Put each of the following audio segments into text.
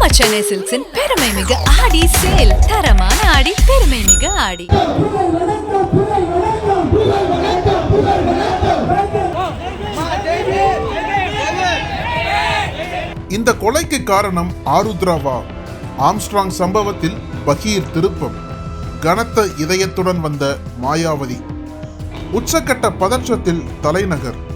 நம்ம சென்னை சில்க்ஸின் பெருமை மிக ஆடி சேல். தரமான ஆடி பெருமை மிக ஆடி. இந்த கொலைக்கு காரணம் ஆருத்ராவா ஆம்ஸ்ட்ராங் சம்பவத்தில் பகீர் திருப்பம். கனத்த இதயத்துடன் வந்த மாயாவதி. உச்சக்கட்ட பதற்றத்தில் தலைநகர்.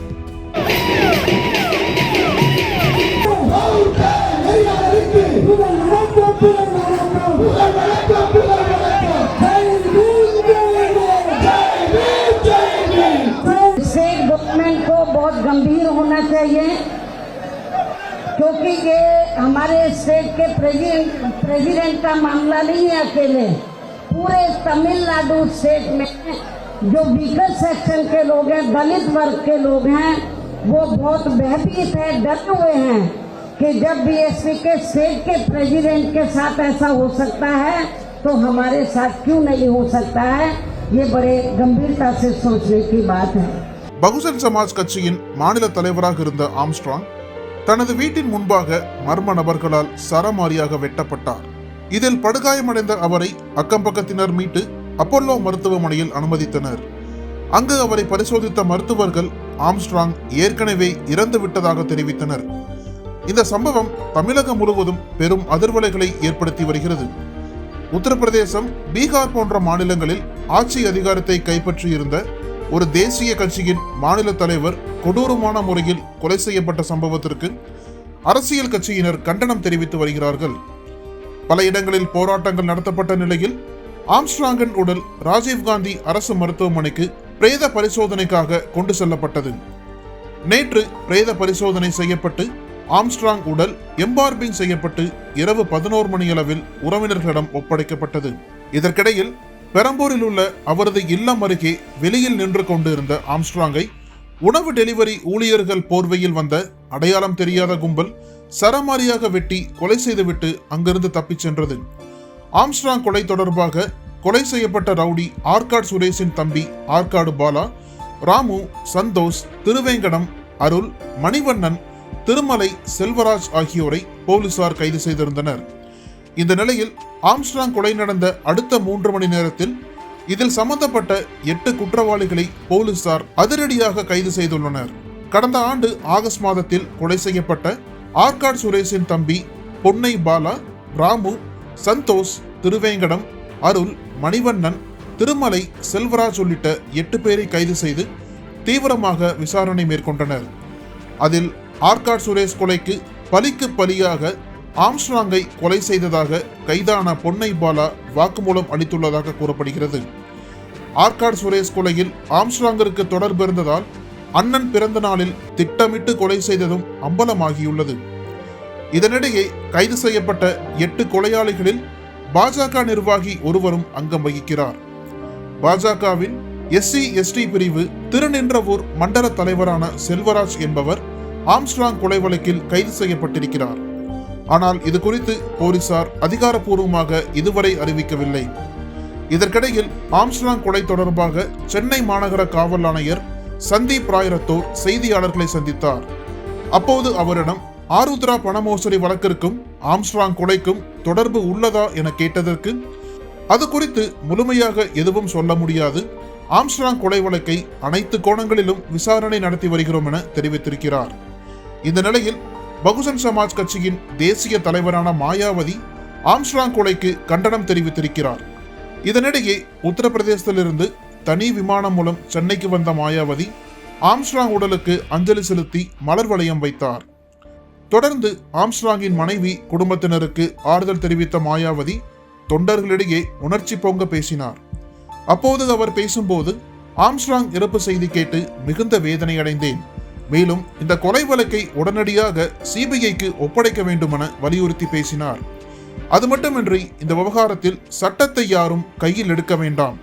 बहुत गंभीर होना चाहिए, क्योंकि ये हमारे स्टेट के प्रेसिडेंट का मामला नहीं है अकेले। पूरे तमिलनाडु स्टेट में जो वीकर सेक्शन के लोग हैं, दलित वर्ग के लोग हैं, वो बहुत भयभीत है, डरे हुए हैं। कि जब बीएसपी के स्टेट के प्रेसिडेंट के साथ ऐसा हो सकता है तो हमारे साथ क्यों नहीं हो सकता है ये बड़े गंभीरता से सोचने की बात है பகுஜன் சமாஜ் கட்சியின் மாநில தலைவராக இருந்த ஆம்ஸ்ட்ராங் தனது வீட்டின் முன்பாக மர்ம நபர்களால் சரமாரியாக வெட்டப்பட்டார் இதில் படுகாயமடைந்த அவரை அக்கம்பக்கத்தினர் மீட்டு அப்போலோ மருத்துவமனையில் அனுமதித்தனர் அங்கு அவரை பரிசோதித்த மருத்துவர்கள் ஆம்ஸ்ட்ராங் ஏற்கனவே இறந்து விட்டதாக தெரிவித்தனர் இந்த சம்பவம் தமிழகம் முழுவதும் பெரும் அதிர்வலைகளை ஏற்படுத்தி வருகிறது. உத்தரப்பிரதேசம் பீகார் போன்ற மாநிலங்களில் ஆட்சி அதிகாரத்தை கைப்பற்றியிருந்த ஒரு தேசிய கட்சியின் மாநில தலைவர் கொடூரமான முறையில் கொலை செய்யப்பட்ட சம்பவத்திற்கு அரசியல் கட்சியினர் கண்டனம் தெரிவித்து வருகிறார்கள். பல இடங்களில் போராட்டங்கள் நடத்தப்பட்ட நிலையில் ஆம்ஸ்ட்ராங்கின் உடல் ராஜீவ்காந்தி அரசு மருத்துவமனைக்கு பிரேத பரிசோதனைக்காக கொண்டு செல்லப்பட்டது. நேற்று பிரேத பரிசோதனை செய்யப்பட்டு ஆம்ஸ்ட்ராங் உடல் எம்பார்பிங் செய்யப்பட்டு இரவு பதினோரு மணியளவில் உறவினர்களிடம் ஒப்படைக்கப்பட்டது. இதற்கிடையில் பெரம்பூரில் உள்ள அவரது இல்லம் அருகே வெளியில் நின்று கொண்டிருந்த ஆம்ஸ்ட்ராங்கை உணவு டெலிவரி ஊழியர்கள் போர்வையில் வந்த அடையாளம் தெரியாத கும்பல் சரமாரியாக வெட்டி கொலை செய்துவிட்டு அங்கிருந்து தப்பிச் சென்றது. ஆம்ஸ்ட்ராங் கொலை தொடர்பாக கொலை செய்யப்பட்ட ரவுடி ஆர்காட் சுரேஷின் தம்பி ஆர்காடு பாலா ராமு சந்தோஷ் திருவேங்கடம் அருள் மணிவண்ணன் திருமலை செல்வராஜ் ஆகியோரை போலீசார் கைது செய்திருந்தனர். இந்த நிலையில் ஆம்ஸ்ட்ராங் கொலை நடந்த அடுத்த மூன்று மணி நேரத்தில் இதில் சம்பந்தப்பட்ட எட்டு குற்றவாளிகளை போலீசார் அதிரடியாக கைது செய்துள்ளனர். கடந்த ஆண்டு ஆகஸ்ட் மாதத்தில் கொலை செய்யப்பட்ட ஆர்காட் சுரேஷின் தம்பி பொன்னை பாலா ராமு சந்தோஷ் திருவேங்கடம் அருள் மணிவண்ணன் திருமலை செல்வராஜ் உள்ளிட்ட எட்டு பேரை கைது செய்து தீவிரமாக விசாரணை மேற்கொண்டனர். அதில் ஆர்காட் சுரேஷ் கொலைக்கு பலிக்கு பலியாக ஆம்ஸ்ட்ராங்கை கொலை செய்ததாக கைதான பொன்னை பாலா வாக்குமூலம் அளித்துள்ளதாக கூறப்படுகிறது. ஆர்காட் சுரேஷ் கொலையில் ஆம்ஸ்ட்ராங்கிற்கு தொடர்பு இருந்ததால் அண்ணன் பிறந்த நாளில் திட்டமிட்டு கொலை செய்ததும் அம்பலமாகியுள்ளது. இதனிடையே கைது செய்யப்பட்ட எட்டு கொலையாளிகளில் பாஜக நிர்வாகி ஒருவரும் அங்கம் வகிக்கிறார். பாஜகவின் எஸ்சி எஸ்டி பிரிவு திருநின்றவூர் மண்டல தலைவரான செல்வராஜ் என்பவர் ஆம்ஸ்ட்ராங் கொலை வழக்கில் கைது செய்யப்பட்டிருக்கிறார். ஆனால் இது குறித்து போலீசார் அதிகாரப்பூர்வமாக இதுவரை அறிவிக்கவில்லை. இதற்கிடையில் ஆம்ஸ்ட்ராங் கொலை தொடர்பாக சென்னை மாநகர காவல் ஆணையர் சந்தீப் ராய் ரத்தோர் செய்தியாளர்களை சந்தித்தார். அப்போது அவரிடம் ஆருத்ரா பண மோசடி வழக்கிற்கும் ஆம்ஸ்ட்ராங் கொலைக்கும் தொடர்பு உள்ளதா என கேட்டதற்கு அது குறித்து முழுமையாக எதுவும் சொல்ல முடியாது. ஆம்ஸ்ட்ராங் கொலை வழக்கை அனைத்து கோணங்களிலும் விசாரணை நடத்தி வருகிறோம் என தெரிவித்திருக்கிறார். இந்த நிலையில் பகுஜன் சமாஜ் கட்சியின் தேசிய தலைவரான மாயாவதி ஆம்ஸ்ட்ராங் கொலைக்கு கண்டனம் தெரிவித்திருக்கிறார். இதனிடையே உத்தரப்பிரதேசத்திலிருந்து தனி விமானம் மூலம் சென்னைக்கு வந்த மாயாவதி ஆம்ஸ்ட்ராங் உடலுக்கு அஞ்சலி செலுத்தி மலர் வளையம் வைத்தார். தொடர்ந்து ஆம்ஸ்ட்ராங்கின் மனைவி குடும்பத்தினருக்கு ஆறுதல் தெரிவித்த மாயாவதி தொண்டர்களிடையே உணர்ச்சி பொங்க பேசினார். அப்போது அவர் பேசும்போது ஆம்ஸ்ட்ராங் இறப்பு செய்தி கேட்டு மிகுந்த வேதனை அடைந்தேன் மேலும் இந்த கொலை வழக்கை உடனடியாக சிபிஐக்கு ஒப்படைக்க வேண்டுமென வலியுறுத்தி பேசினார். அது மட்டுமின்றி இந்த விவகாரத்தில் சட்டத்தை யாரும் கையில் எடுக்க வேண்டாம்.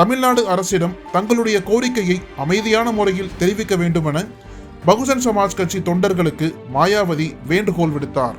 தமிழ்நாடு அரசிடம் தங்களுடைய கோரிக்கையை அமைதியான முறையில் தெரிவிக்க வேண்டுமென பகுஜன் சமாஜ் கட்சி தொண்டர்களுக்கு மாயாவதி வேண்டுகோள் விடுத்தார்.